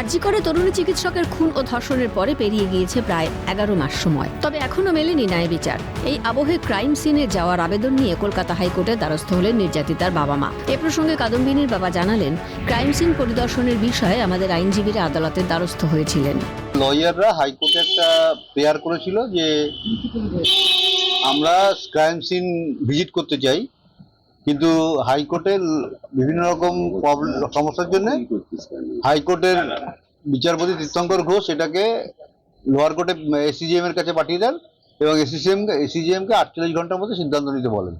শিবচরে তরুণী চিকিৎসকের খুন ও ধর্ষণের পরে পেরিয়ে গিয়েছে প্রায় এগারো মাস সময়। তবে এখনও মেলেনি ন্যায় বিচার। এই আবহে ক্রাইম সিনে যাওয়ার আবেদন নিয়ে কলকাতা হাইকোর্টের দ্বারস্থ হলেন নির্যাতিতার বাবা মা এ প্রসঙ্গে কাদম্বিনীর বাবা জানালেন, ক্রাইম সিন পরিদর্শনের বিষয়ে আমাদের আইনজীবীরা আদালতের দ্বারস্থ হয়েছিলেন। লয়াররা হাইকোর্টে একটা প্রেয়ার করেছিল যে আমরা ক্রাইম সিন ভিজিট করতে চাই। কিন্তু হাইকোর্টের বিভিন্ন রকম সমস্যার জন্য হাইকোর্টের বিচারপতি তীর্থঙ্কর ঘোষ এটাকে লোয়ার কোর্টে এসিজিএম এর কাছে পাঠিয়ে দেন এবং এসিসিএম এসিজিএম কে আটচল্লিশ ঘণ্টার মধ্যে সিদ্ধান্ত নিতে বলেন।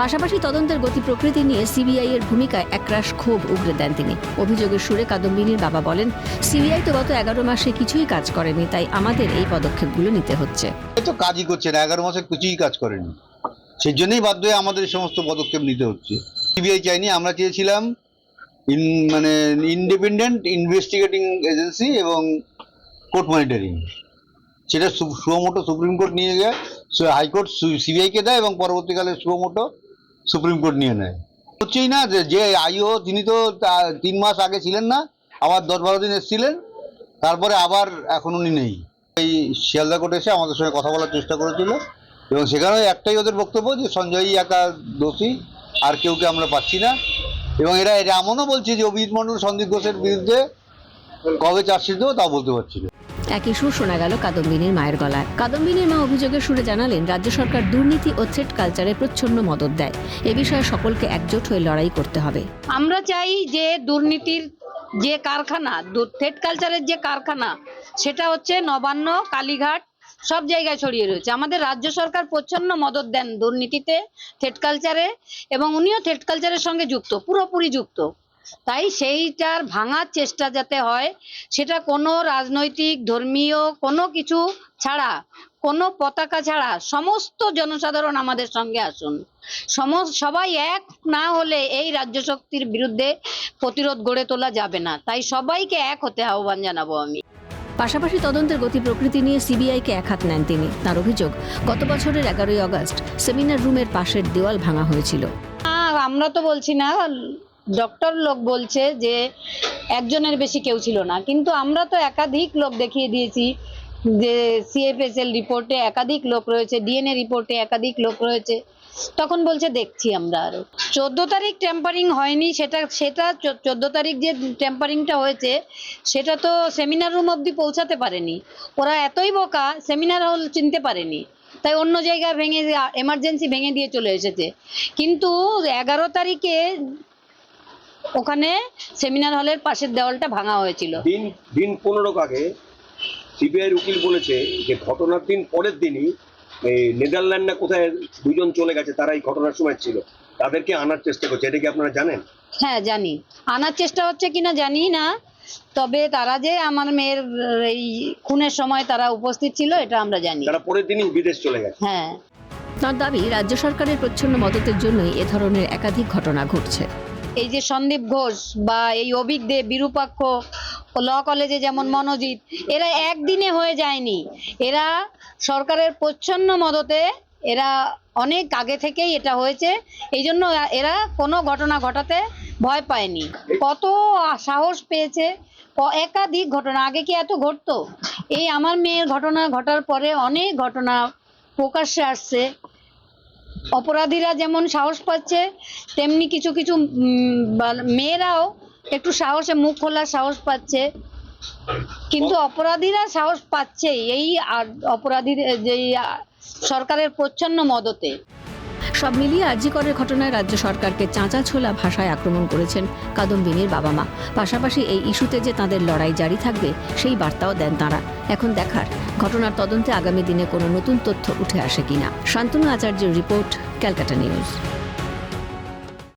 পাশাপাশি তদন্তের গতি প্রকৃতি নিয়ে সিবিআই এর ভূমিকায় একরাশ ক্ষোভ উগরে দেন তিনি। অভিযোগের সুরে কাদম্বিনীর বাবা বলেন সিবিআই তো গত এগারো মাসে কিছুই কাজ করেনি তাই আমাদের এই পদক্ষেপগুলো নিতে হচ্ছে। তো কাজই করছে না এগারো মাসে কিছুই কাজ করেনি। সেই জন্যই বাধ্য হয়ে আমাদের সমস্ত পদক্ষেপ নিতে হচ্ছে। সিবিআই চাইনি, আমরা চেয়েছিলাম ইন মানে ইন্ডিপেন্ডেন্ট ইনভেস্টিগেটিং এজেন্সি এবং কোর্ট মনিটরিং সেটা সুমোটো সুপ্রিম কোর্ট নিয়ে গিয়ে হাইকোর্ট সিবিআইকে দেয় এবং পরবর্তীকালে সুমোটো সুপ্রিম কোর্ট নিয়ে নেয়। হচ্ছেই না যে আইও তিনি তো, তিন মাস আগে ছিলেন না, আবার দশ বারো দিন এসেছিলেন, তারপরে আবার এখন উনি নেই। এই শিয়ালদা কোর্টে এসে আমাদের সঙ্গে কথা বলার চেষ্টা করেছিল। এবং সেখানে একটাই ওদের বক্তব্য যে সঞ্জয়ই একা দোষী আর কেউকে আমরা পাচ্ছি না। এবং এরা এটা এমনও বলছে যে অভিজিৎ মন্ডল সন্দীপ ঘোষের বিরুদ্ধে কবে চার্জশিট দেবো তাও বলতে পারছি না। একই সুর শোনা গেল কাদম্বিনীর মায়ের গলায়। কাদম্বিনীর মা অভিযোগের সুরে জানালেন রাজ্য সরকার দুর্নীতি ও থ্রেট কালচারে প্রচ্ছন্ন মদত দেয়। এ বিষয়ে সকলকে একজোট হয়ে লড়াই করতে হবে। আমরা চাই যে দুর্নীতির যে কারখানা থেট কালচারের যে কারখানা সেটা হচ্ছে নবান্ন কালীঘাট সব জায়গায় ছড়িয়ে রয়েছে। আমাদের রাজ্য সরকার প্রচ্ছন্ন মদত দেন দুর্নীতিতে থেট কালচারে এবং উনিও থেট কালচারের সঙ্গে যুক্ত, পুরোপুরি যুক্ত। তাই সেইটার ভাঙার চেষ্টা যাতে হয়, সেটা কোনো রাজনৈতিক, ধর্মীয়, কোনো কিছু ছাড়া, কোনো পতাকা ছাড়া সমস্ত জনসাধারণ আমাদের সঙ্গে আসুন। সবাই এক না হলে এই রাজ্য শক্তির বিরুদ্ধে প্রতিরোধ গড়ে তোলা যাবে না। তাই সবাইকে এক হতে আহ্বান জানাব আমি। পাশাপাশি তদন্তের গতি প্রকৃতি নিয়ে সিবিআইকে এক হাত নেন তিনি। তার অভিযোগ, গত বছরের এগারোই অগস্ট সেমিনার রুমের পাশের দেওয়াল ভাঙা হয়েছিল। আমরা তো বলছি না, ডক্টর লোক বলছে যে একজনের বেশি কেউ ছিল না। কিন্তু আমরা তো একাধিক লোক দেখিয়ে দিয়েছি যে সিএফএসএল রিপোর্টে একাধিক লোক রয়েছে ডিএনএ রিপোর্টে একাধিক লোক রয়েছে, তখন বলছে দেখছি আমরা আরও। চোদ্দ তারিখ টেম্পারিং হয়নি, সেটা সেটা চোদ্দ তারিখ যে টেম্পারিংটা হয়েছে, সেটা তো সেমিনার রুম অবধি পৌঁছাতে পারেনি। ওরা এতই বোকা সেমিনার হল চিনতে পারেনি। তাই অন্য জায়গায় ভেঙে এমার্জেন্সি ভেঙে দিয়ে চলে এসেছে। কিন্তু এগারো তারিখে ওখানে সেমিনার হলের পাশের দেওয়ালটা ভাঙা হয়েছিল। দিন দিন পনেরো আগে সিবিআইয়ের উকিল বলেছে যে ঘটনার দিন পরের দিনই এই নেদারল্যান্ড না কোথায় দুজন চলে গেছে তারা এই ঘটনার সময় ছিল। তাদেরকে আনার চেষ্টা করছে। এটা কি আপনারা জানেন? হ্যাঁ জানি। আনার চেষ্টা হচ্ছে কিনা জানি না। তবে তারা যে আমার মেয়ের এই খুনের সময় তারা উপস্থিত ছিল এটা আমরা জানি। তারা পরের দিনই বিদেশ চলে গেছে। হ্যাঁ। তার দাবি রাজ্য সরকারের প্রচ্ছন্ন মদতের জন্যই এ ধরনের একাধিক ঘটনা ঘটছে। এই যে সন্দীপ ঘোষ বা এই অভিক দে বিরূপাক্ষ ল কলেজে যেমন মনোজিৎ, এরা একদিনে হয়ে যায়নি। এরা সরকারের প্রচ্ছন্ন মদতে এরা অনেক আগে থেকেই এটা হয়েছে, এই জন্য এরা কোনো ঘটনা ঘটাতে ভয় পায়নি। কত সাহস পেয়েছে একাধিক ঘটনা, আগে কি এত ঘটতো? এই আমার মেয়ের ঘটনা ঘটার পরে অনেক ঘটনা প্রকাশ্যে আসছে। অপরাধীরা যেমন সাহস পাচ্ছে, তেমনি কিছু কিছু মেয়েরাও একটু সাহসে মুখ খোলার সাহস পাচ্ছে। কিন্তু অপরাধীরা সাহস পাচ্ছে এই অপরাধীর যে সরকারের প্রচ্ছন্ন মদতে। সব মিলিয়ে আর্যিকরের ঘটনায় রাজ্য সরকারকে চাঁচা ছোলা ভাষায় আক্রমণ করেছেন কাদম্বিনীর বাবা মা। পাশাপাশি এই ইস্যুতে যে তাদের লড়াই জারি থাকবে, সেই বার্তাও দেন তাঁরা। এখন দেখার, ঘটনার তদন্তে আগামী দিনে কোনো নতুন তথ্য উঠে আসে কিনা। শান্তনু আচার্যের রিপোর্ট, ক্যালকাটা নিউজ।